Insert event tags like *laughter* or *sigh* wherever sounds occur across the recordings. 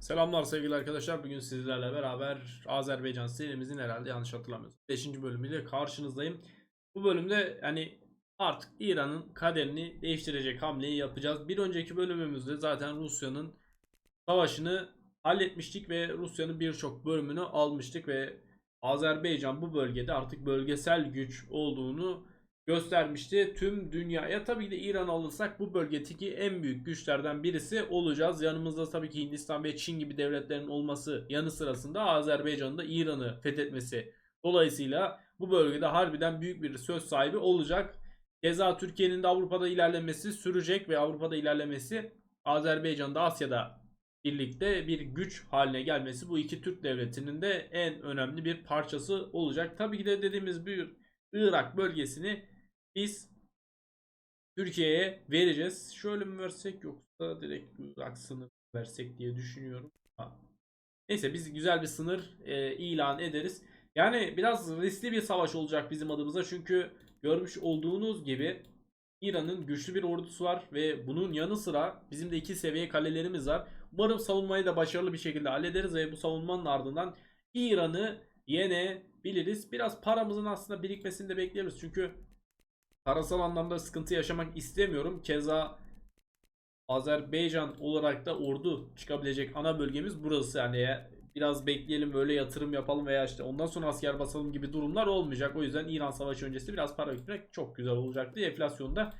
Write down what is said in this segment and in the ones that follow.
Selamlar sevgili arkadaşlar. Bugün sizlerle beraber Azerbaycan serimizin herhalde yanlış hatırlamıyorsam 5. bölümüyle karşınızdayım. Bu bölümde hani artık İran'ın kaderini değiştirecek hamleyi yapacağız. Bir önceki bölümümüzde zaten Rusya'nın savaşını halletmiştik ve Rusya'nın birçok bölümünü almıştık ve Azerbaycan bu bölgede artık bölgesel güç olduğunu göstermişti tüm dünyaya. Tabii ki de İran alırsak bu bölgedeki en büyük güçlerden birisi olacağız. Yanımızda tabii ki Hindistan ve Çin gibi devletlerin olması yanı sırasında Azerbaycan'ın da İran'ı fethetmesi dolayısıyla bu bölgede harbiden büyük bir söz sahibi olacak. Keza Türkiye'nin de Avrupa'da ilerlemesi sürecek ve Avrupa'da ilerlemesi Azerbaycan'da Asya'da birlikte bir güç haline gelmesi bu iki Türk devletinin de en önemli bir parçası olacak. Tabii ki de dediğimiz bir Irak bölgesini biz Türkiye'ye vereceğiz. Şöyle mi versek yoksa direkt Irak sınır versek diye düşünüyorum. Neyse biz güzel bir sınır e, ilan ederiz. Yani biraz riskli bir savaş olacak bizim adımıza çünkü görmüş olduğunuz gibi İran'ın güçlü bir ordusu var ve bunun yanı sıra bizim de iki seviye kalelerimiz var. Umarım savunmayı da başarılı bir şekilde hallederiz ve bu savunmanın ardından İran'ı yenebiliriz. Biraz paramızın aslında birikmesini de bekleyebiliriz. Çünkü parasal anlamda sıkıntı yaşamak istemiyorum. Keza Azerbaycan olarak da ordu çıkabilecek ana bölgemiz burası. Yani ya- biraz bekleyelim böyle yatırım yapalım veya işte ondan sonra asker basalım gibi durumlar olmayacak. O yüzden İran savaşı öncesi biraz para biriktirmek çok güzel olacaktı. Enflasyonda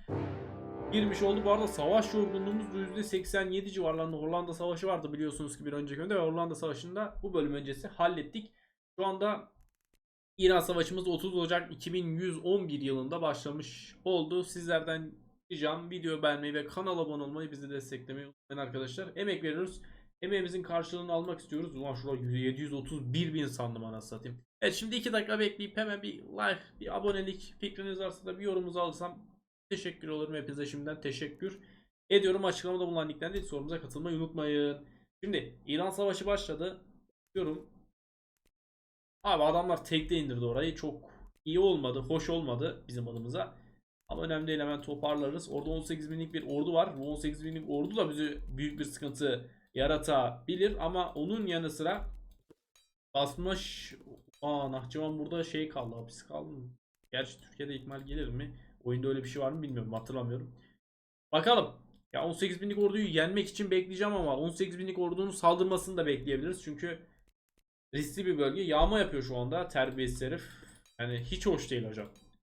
girmiş oldu. Bu arada savaş yorgunluğumuz %87 civarlarında Hollanda Savaşı vardı biliyorsunuz ki bir önceki bölümde ve Hollanda Savaşı'nda bu bölüm öncesi hallettik. Şu anda İran Savaşımız 30 Ocak 2111 yılında başlamış oldu. Sizlerden ricam video beğenmeyi ve kanala abone olmayı bizi desteklemeyi unutmayın arkadaşlar. Emek veriyoruz. Emeğimizin karşılığını almak istiyoruz. Ulan şurada 731 bin sandım anasını satayım. Evet şimdi 2 dakika bekleyip hemen bir like, bir abonelik fikriniz varsa da bir yorumunuzu alırsam teşekkür olurum. Hepinize şimdiden teşekkür ediyorum. Açıklamada bulunan linkten sorumuza katılmayı unutmayın. Şimdi İran Savaşı başladı. Diyorum. Abi adamlar tekte indirdi orayı. Çok iyi olmadı. Hoş olmadı bizim adımıza. Ama önemli değil hemen toparlarız. Orada 18 binlik bir ordu var. Bu 18 binlik ordu da bize büyük bir sıkıntı yaratabilir. Ama onun yanı sıra basmış... Aa Nahçıvan burada şey kaldı. Hapis kaldı mı? Gerçi Türkiye'de ikmal gelir mi? Oyunda öyle bir şey var mı bilmiyorum. Hatırlamıyorum. Bakalım. Ya 18 binlik orduyu yenmek için bekleyeceğim ama 18 binlik ordunun saldırmasını da bekleyebiliriz. Çünkü riskli bir bölge. Yağma yapıyor şu anda terbiyesiz herif. Yani hiç hoş değil hocam.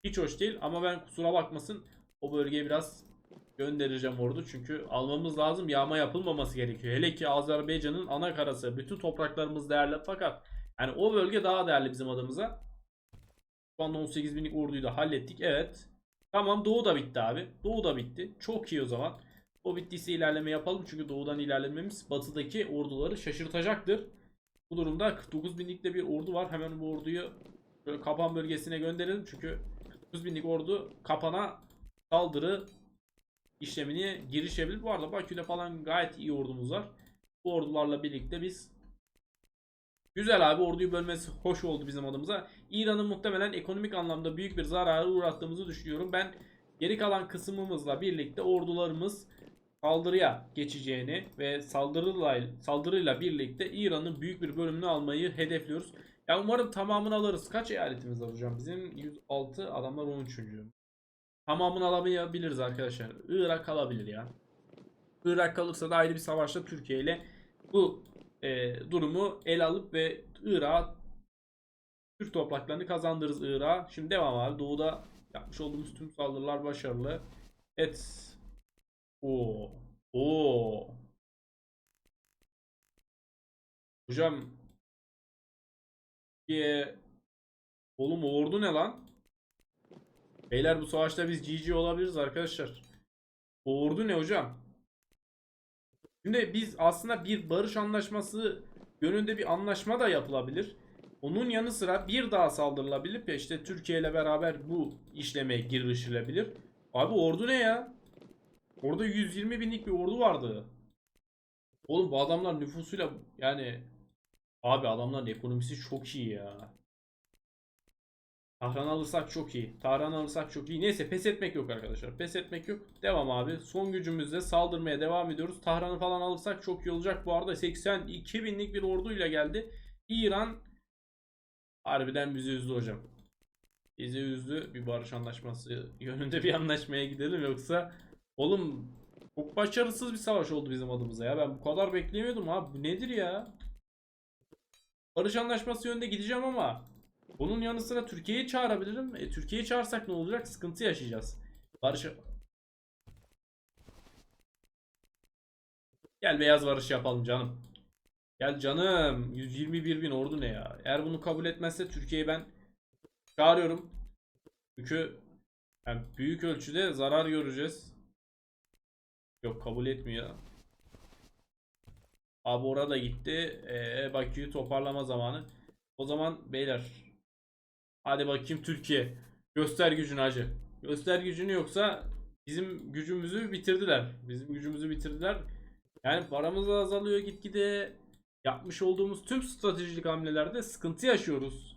Hiç hoş değil ama ben kusura bakmasın o bölgeye biraz göndereceğim ordu. Çünkü almamız lazım. Yağma yapılmaması gerekiyor. Hele ki Azerbaycan'ın ana karası. Bütün topraklarımız değerli fakat yani o bölge daha değerli bizim adımıza. Şu anda 18 binlik orduyu da hallettik. Evet. Tamam Doğu da bitti abi. Doğu da bitti. Çok iyi o zaman. O bittiyse ilerleme yapalım. Çünkü doğudan ilerlememiz batıdaki orduları şaşırtacaktır. Bu durumda 49 binlikte bir ordu var. Hemen bu orduyu böyle kapan bölgesine gönderelim. Çünkü 49 binlik ordu kapana saldırı işlemini girişebilir. Bu arada Bakü'de falan gayet iyi ordumuz var. Bu ordularla birlikte biz Güzel abi orduyu bölmesi hoş oldu bizim adımıza. İran'ın muhtemelen ekonomik anlamda büyük bir zarara uğrattığımızı düşünüyorum. Ben geri kalan kısmımızla birlikte ordularımız saldırıya geçeceğini ve saldırıyla, saldırıyla birlikte İran'ın büyük bir bölümünü almayı hedefliyoruz. Ya umarım tamamını alırız. Kaç eyaletimiz var hocam? Bizim 106 adamlar 13. Tamamını alamayabiliriz arkadaşlar. Irak alabilir ya. Irak kalırsa da ayrı bir savaşta Türkiye ile bu e, durumu ele alıp ve Irak'a Türk topraklarını kazandırırız Irak'a. Şimdi devam abi. Doğuda yapmış olduğumuz tüm saldırılar başarılı. Evet. Oo. Oo. Hocam Türkiye Oğlum ordu ne lan? Beyler bu savaşta biz GG olabiliriz arkadaşlar. Ordu ne hocam? Şimdi biz aslında bir barış anlaşması yönünde bir anlaşma da yapılabilir. Onun yanı sıra bir daha saldırılabilir ve işte Türkiye ile beraber bu işleme girişilebilir. Abi ordu ne ya? Orada 120 binlik bir ordu vardı. Oğlum bu adamlar nüfusuyla yani abi adamların ekonomisi çok iyi ya. Tahran alırsak çok iyi. Tahran alırsak çok iyi. Neyse pes etmek yok arkadaşlar. Pes etmek yok. Devam abi. Son gücümüzle saldırmaya devam ediyoruz. Tahran'ı falan alırsak çok iyi olacak. Bu arada 82 binlik bir orduyla geldi. İran harbiden bizi üzdü hocam. Bizi üzdü. Bir barış anlaşması yönünde bir anlaşmaya gidelim. Yoksa oğlum çok başarısız bir savaş oldu bizim adımıza ya. Ben bu kadar beklemiyordum abi. Bu nedir ya? Barış anlaşması yönünde gideceğim ama bunun yanı sıra Türkiye'yi çağırabilirim. E, Türkiye'yi çağırsak ne olacak? Sıkıntı yaşayacağız. Barış Gel beyaz barış yapalım canım. Gel canım. 121 bin ordu ne ya? Eğer bunu kabul etmezse Türkiye'yi ben çağırıyorum. Çünkü yani büyük ölçüde zarar göreceğiz. Yok kabul etmiyor. Abi orada gitti. Ee, Bakü'yü toparlama zamanı. O zaman beyler hadi bakayım Türkiye. Göster gücünü hacı. Göster gücünü yoksa bizim gücümüzü bitirdiler. Bizim gücümüzü bitirdiler. Yani paramız azalıyor gitgide. Yapmış olduğumuz tüm stratejik hamlelerde sıkıntı yaşıyoruz.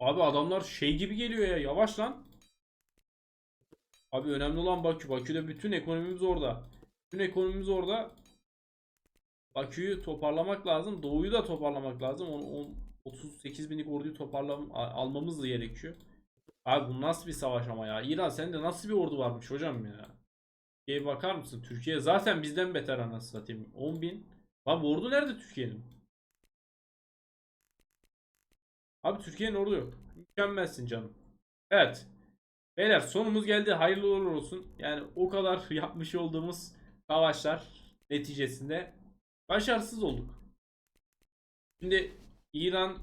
Abi adamlar şey gibi geliyor ya yavaş lan. Abi önemli olan Bakü. Bakü'de bütün ekonomimiz orada. Bütün ekonomimiz orada. Bakü'yü toparlamak lazım. Doğu'yu da toparlamak lazım. 10, 38 binlik orduyu toparlam almamız da gerekiyor. Abi bu nasıl bir savaş ama ya. İran sende nasıl bir ordu varmış hocam ya. Türkiye'ye bakar mısın? Türkiye zaten bizden beter anasını satayım. 10 bin. Abi ordu nerede Türkiye'nin? Abi Türkiye'nin ordu yok. Mükemmelsin canım. Evet. Beyler sonumuz geldi. Hayırlı uğurlu olsun. Yani o kadar *laughs* yapmış olduğumuz savaşlar neticesinde başarısız olduk. Şimdi İran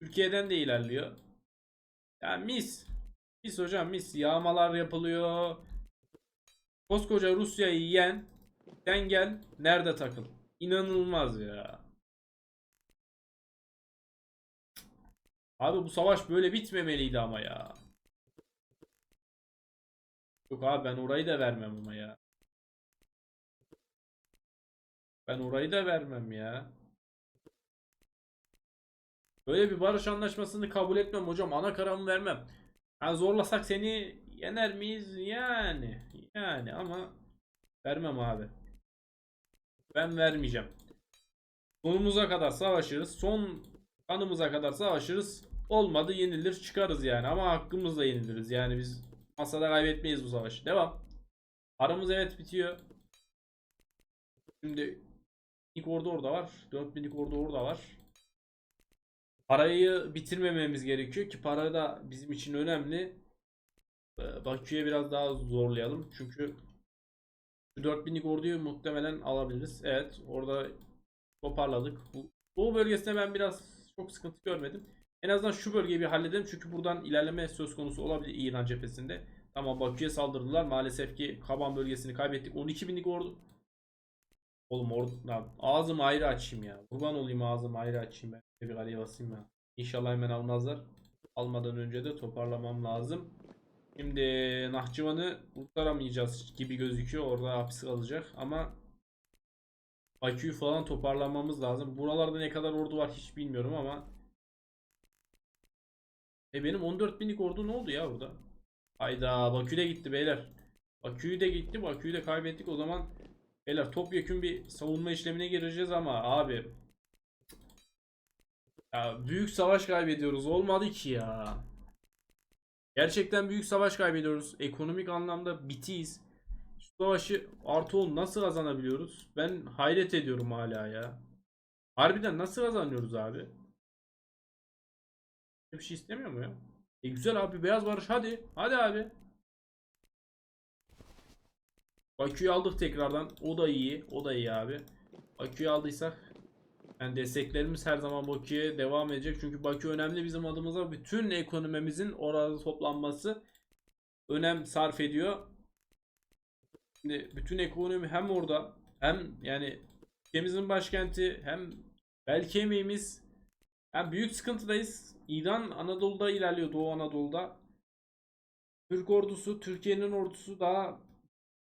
Türkiye'den de ilerliyor. Yani mis. Mis hocam mis. Yağmalar yapılıyor. Koskoca Rusya'yı yen. Sen gel. Nerede takıl? İnanılmaz ya. Abi bu savaş böyle bitmemeliydi ama ya. Yok abi ben orayı da vermem ama ya. Ben orayı da vermem ya. Böyle bir barış anlaşmasını kabul etmem hocam. Ana karamı vermem. Ha, zorlasak seni yener miyiz? Yani. Yani ama vermem abi. Ben vermeyeceğim. Sonumuza kadar savaşırız. Son kanımıza kadar savaşırız. Olmadı yenilir çıkarız yani. Ama hakkımızla yeniliriz. Yani biz masada kaybetmeyiz bu savaşı. Devam. Paramız evet bitiyor. Şimdi ilk ordu orada var. 4000'lik ordu orada var. Parayı bitirmememiz gerekiyor ki para da bizim için önemli. Ee, Bakü'ye biraz daha zorlayalım. Çünkü şu 4000'lik orduyu muhtemelen alabiliriz. Evet orada toparladık. Bu Doğu bölgesinde ben biraz çok sıkıntı görmedim. En azından şu bölgeyi bir halledelim. Çünkü buradan ilerleme söz konusu olabilir İran cephesinde. Tamam Bakü'ye saldırdılar. Maalesef ki Kaban bölgesini kaybettik. 12 binlik ordu. Oğlum. Lan ağzımı ayrı açayım ya. Kurban olayım ağzımı ayrı açayım ben. Bir kaleye basayım ya. İnşallah hemen almazlar. Almadan önce de toparlamam lazım. Şimdi Nahçıvan'ı kurtaramayacağız gibi gözüküyor. Orada hapis kalacak ama Bakü'yü falan toparlamamız lazım. Buralarda ne kadar ordu var hiç bilmiyorum ama e benim 14 binlik ordu ne oldu ya burada? Hayda Bakü de gitti beyler. Bakü'yü de gitti. Bakü'yü de kaybettik. O zaman beyler topyekun bir savunma işlemine gireceğiz ama abi ya büyük savaş kaybediyoruz. Olmadı ki ya. Gerçekten büyük savaş kaybediyoruz. Ekonomik anlamda bitiyiz. Şu savaşı artı 10 nasıl kazanabiliyoruz? Ben hayret ediyorum hala ya. Harbiden nasıl kazanıyoruz abi? Bir şey istemiyor mu ya? E güzel abi beyaz barış hadi. Hadi abi. Bakü'yü aldık tekrardan. O da iyi. O da iyi abi. Bakü'yü aldıysak yani desteklerimiz her zaman Bakü'ye devam edecek. Çünkü Bakü önemli bizim adımıza. Bütün ekonomimizin orada toplanması önem sarf ediyor. Şimdi bütün ekonomi hem orada hem yani ülkemizin başkenti hem belki emeğimiz hem büyük sıkıntıdayız. İran Anadolu'da ilerliyor Doğu Anadolu'da. Türk ordusu, Türkiye'nin ordusu daha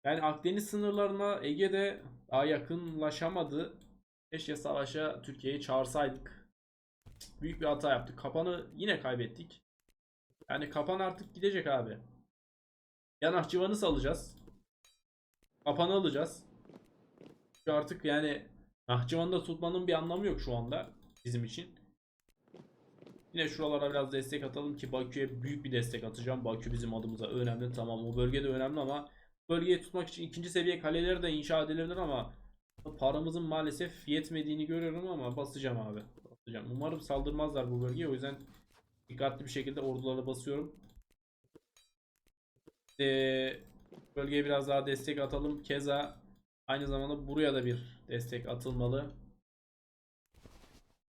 yani Akdeniz sınırlarına Ege'de daha yakınlaşamadı. Keşke savaşa Türkiye'yi çağırsaydık. büyük bir hata yaptık. Kapanı yine kaybettik. Yani kapan artık gidecek abi. Ya Nahçıvan'ı salacağız. Kapanı alacağız. Çünkü artık yani Nahçıvan'da tutmanın bir anlamı yok şu anda bizim için. Yine şuralara biraz destek atalım ki Bakü'ye büyük bir destek atacağım. Bakü bizim adımıza önemli. Tamam o bölge de önemli ama bölgeyi tutmak için ikinci seviye kaleleri de inşa edilebilir ama paramızın maalesef yetmediğini görüyorum ama basacağım abi. Basacağım. Umarım saldırmazlar bu bölgeye. O yüzden dikkatli bir şekilde ordulara basıyorum. Ee, bölgeye biraz daha destek atalım. Keza aynı zamanda buraya da bir destek atılmalı.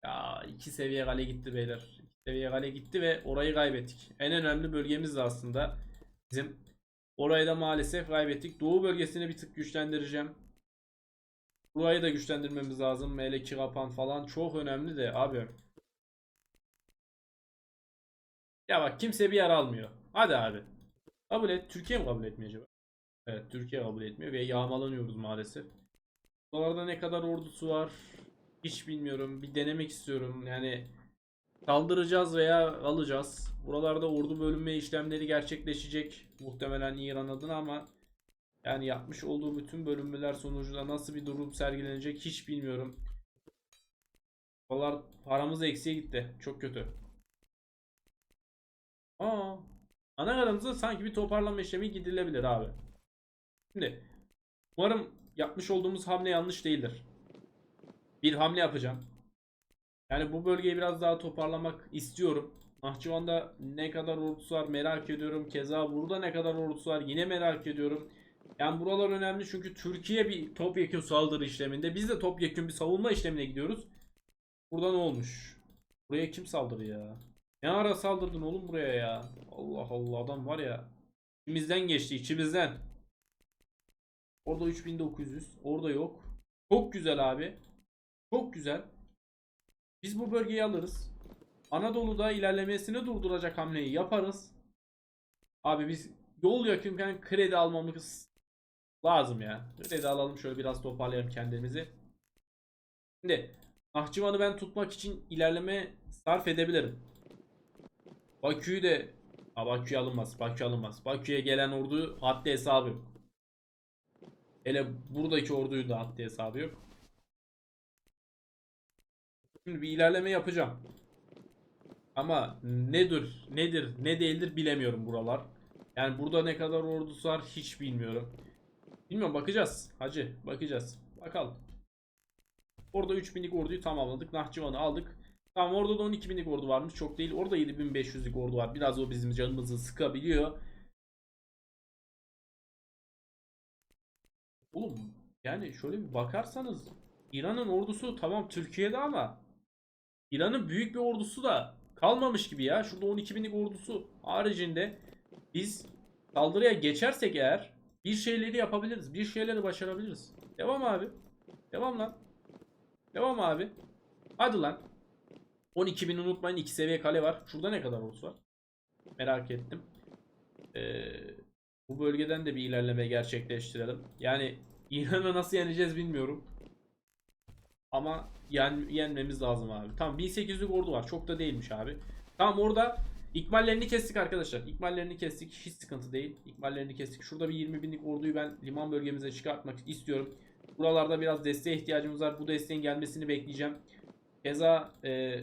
Ya iki seviye kale gitti beyler. Seviye kale gitti ve orayı kaybettik. En önemli bölgemiz de aslında bizim. Orayı da maalesef kaybettik. Doğu bölgesini bir tık güçlendireceğim. Burayı da güçlendirmemiz lazım. Meleki kapan falan çok önemli de abi. Ya bak kimse bir yer almıyor. Hadi abi. Kabul et. Türkiye mi kabul etmiyor acaba? Evet Türkiye kabul etmiyor ve yağmalanıyoruz maalesef. Buralarda ne kadar ordusu var hiç bilmiyorum. Bir denemek istiyorum. Yani saldıracağız veya alacağız. Buralarda ordu bölünme işlemleri gerçekleşecek. Muhtemelen İran adına ama yani yapmış olduğu bütün bölünmeler sonucunda nasıl bir durum sergilenecek hiç bilmiyorum. Dolar paramız eksiye gitti. Çok kötü. Aa, ana karamızda sanki bir toparlama işlemi gidilebilir abi. Şimdi umarım yapmış olduğumuz hamle yanlış değildir. Bir hamle yapacağım. Yani bu bölgeyi biraz daha toparlamak istiyorum. Nahçıvan'da ne kadar ordusu var merak ediyorum. Keza burada ne kadar ordusu var yine merak ediyorum. Yani buralar önemli çünkü Türkiye bir topyekun saldırı işleminde. Biz de topyekun bir savunma işlemine gidiyoruz. Burada ne olmuş? Buraya kim saldırı ya? Ne ara saldırdın oğlum buraya ya? Allah Allah adam var ya. İçimizden geçti içimizden. Orada 3900. Orada yok. Çok güzel abi. Çok güzel. Biz bu bölgeyi alırız. Anadolu'da ilerlemesini durduracak hamleyi yaparız. Abi biz yol yakınken kredi almamız lazım ya. Kredi alalım şöyle biraz toparlayalım kendimizi. Şimdi Nahçıvan'ı ben tutmak için ilerleme sarf edebilirim. Bakü'yü de ha, Bakü alınmaz. Bakü alınmaz. Bakü'ye gelen ordu haddi hesabı yok. Hele buradaki orduyu da haddi hesabı yok. Şimdi bir ilerleme yapacağım. Ama nedir, nedir, ne değildir bilemiyorum buralar. Yani burada ne kadar ordusu var hiç bilmiyorum. Bilmiyorum bakacağız. Hacı bakacağız. Bakalım. Orada 3000'lik orduyu tamamladık. Nahçıvan'ı aldık. Tamam orada da 12.000'lik ordu varmış. Çok değil. Orada 7500'lik ordu var. Biraz o bizim canımızı sıkabiliyor. Oğlum yani şöyle bir bakarsanız İran'ın ordusu tamam Türkiye'de ama İran'ın büyük bir ordusu da kalmamış gibi ya. Şurada 12.000'lik ordusu haricinde biz saldırıya geçersek eğer bir şeyleri yapabiliriz. Bir şeyleri başarabiliriz. Devam abi. Devam lan. Devam abi. Hadi lan. 12.000 unutmayın 2 seviye kale var. Şurada ne kadar ordusu var? Merak ettim. Ee, bu bölgeden de bir ilerleme gerçekleştirelim. Yani İran'ı nasıl yeneceğiz bilmiyorum. Ama yen, yenmemiz lazım abi. Tamam 1800'lük ordu var. Çok da değilmiş abi. Tamam orada ikmallerini kestik arkadaşlar. İkmallerini kestik. Hiç sıkıntı değil. İkmallerini kestik. Şurada bir 20 binlik orduyu ben liman bölgemize çıkartmak istiyorum. Buralarda biraz desteğe ihtiyacımız var. Bu desteğin gelmesini bekleyeceğim. Keza e,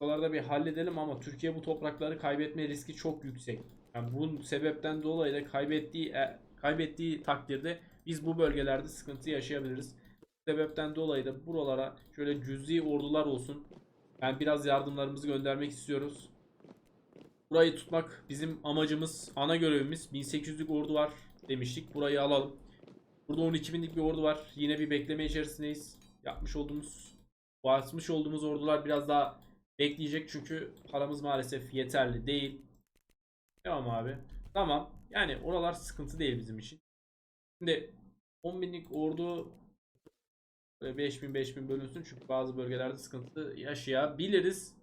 buralarda bir halledelim ama Türkiye bu toprakları kaybetme riski çok yüksek. Yani bu sebepten dolayı da kaybettiği e, kaybettiği takdirde biz bu bölgelerde sıkıntı yaşayabiliriz sebepten dolayı da buralara şöyle cüzi ordular olsun. Yani biraz yardımlarımızı göndermek istiyoruz. Burayı tutmak bizim amacımız, ana görevimiz. 1800'lük ordu var demiştik. Burayı alalım. Burada 12.000'lik bir ordu var. Yine bir bekleme içerisindeyiz. Yapmış olduğumuz, basmış olduğumuz ordular biraz daha bekleyecek çünkü paramız maalesef yeterli değil. Tamam abi. Tamam. Yani oralar sıkıntı değil bizim için. Şimdi 10.000'lik ordu Böyle 5000 5000 bölünsün çünkü bazı bölgelerde sıkıntı yaşayabiliriz.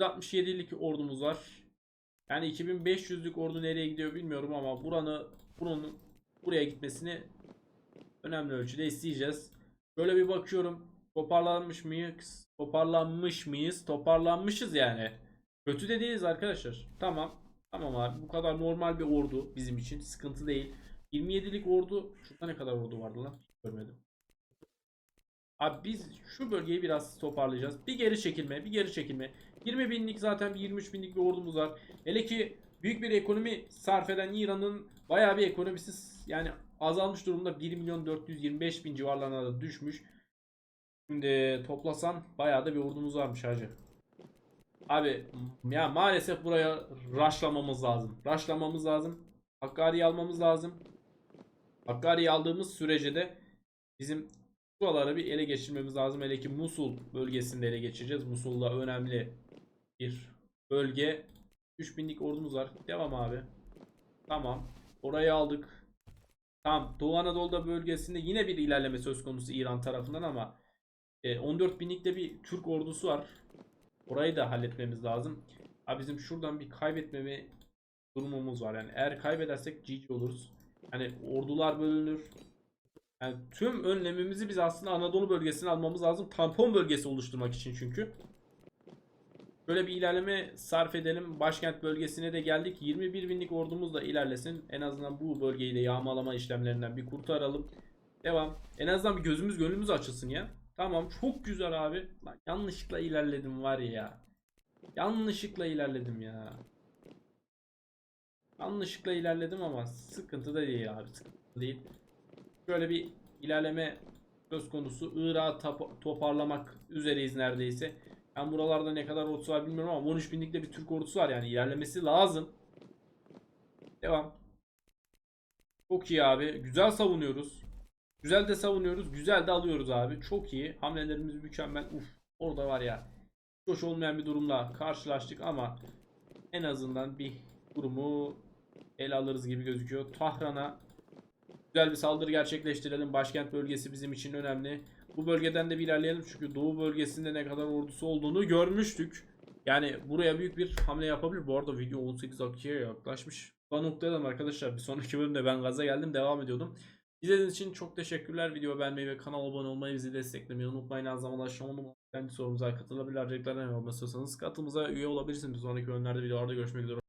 167'lik ordumuz var. Yani 2500'lük ordu nereye gidiyor bilmiyorum ama buranı bunun buraya gitmesini önemli ölçüde isteyeceğiz. Böyle bir bakıyorum. Toparlanmış mıyız? Toparlanmış mıyız? Toparlanmışız yani. Kötü de değiliz arkadaşlar. Tamam. Tamam abi. Bu kadar normal bir ordu bizim için. Sıkıntı değil. 27'lik ordu. Şurada ne kadar ordu vardı lan? Görmedim. Abi biz şu bölgeyi biraz toparlayacağız. Bir geri çekilme, bir geri çekilme. 20 binlik zaten bir 23 binlik bir ordumuz var. Hele ki büyük bir ekonomi sarf eden İran'ın bayağı bir ekonomisi yani azalmış durumda 1 milyon 425 bin civarlarına da düşmüş. Şimdi toplasan bayağı da bir ordumuz varmış hacı. Abi ya maalesef buraya rushlamamız lazım. Rushlamamız lazım. Hakkari'yi almamız lazım. Hakkari'yi aldığımız sürece de bizim buraları bir ele geçirmemiz lazım. Hele ki Musul bölgesinde ele geçireceğiz. Musul'da önemli bir bölge. 3000'lik ordumuz var. Devam abi. Tamam. Orayı aldık. Tamam. Doğu Anadolu'da bölgesinde yine bir ilerleme söz konusu İran tarafından ama e, 14 binlik de bir Türk ordusu var. Orayı da halletmemiz lazım. Abi bizim şuradan bir kaybetmeme durumumuz var. Yani eğer kaybedersek GG oluruz. Hani ordular bölünür. Yani tüm önlemimizi biz aslında Anadolu bölgesine almamız lazım. Tampon bölgesi oluşturmak için çünkü. Böyle bir ilerleme sarf edelim. Başkent bölgesine de geldik. 21 binlik ordumuz da ilerlesin. En azından bu bölgeyi de yağmalama işlemlerinden bir kurtaralım. Devam. En azından bir gözümüz gönlümüz açılsın ya. Tamam çok güzel abi. Lan yanlışlıkla ilerledim var ya. Yanlışlıkla ilerledim ya. Yanlışlıkla ilerledim ama sıkıntı da değil abi. Sıkıntı değil. Şöyle bir ilerleme söz konusu. Irak'ı toparlamak üzereyiz neredeyse. Ben buralarda ne kadar ordusu var bilmiyorum ama 13 binlikte bir Türk ordusu var yani ilerlemesi lazım. Devam. Çok iyi abi. Güzel savunuyoruz. Güzel de savunuyoruz. Güzel de alıyoruz abi. Çok iyi. Hamlelerimiz mükemmel. Uf. Orada var ya. Hoş olmayan bir durumla karşılaştık ama en azından bir durumu ele alırız gibi gözüküyor. Tahran'a güzel bir saldırı gerçekleştirelim. Başkent bölgesi bizim için önemli. Bu bölgeden de bir ilerleyelim çünkü doğu bölgesinde ne kadar ordusu olduğunu görmüştük. Yani buraya büyük bir hamle yapabilir. Bu arada video 18 dakikaya yaklaşmış. Bu noktadan arkadaşlar bir sonraki bölümde ben gaza geldim devam ediyordum. İzlediğiniz için çok teşekkürler. Video beğenmeyi ve kanala abone olmayı bizi desteklemeyi unutmayın. Aynı zamanda aşağıda kendi sorumuza katılabilir. Ayrıca olması istiyorsanız katılımıza üye olabilirsiniz. Bir sonraki bölümlerde videolarda görüşmek üzere.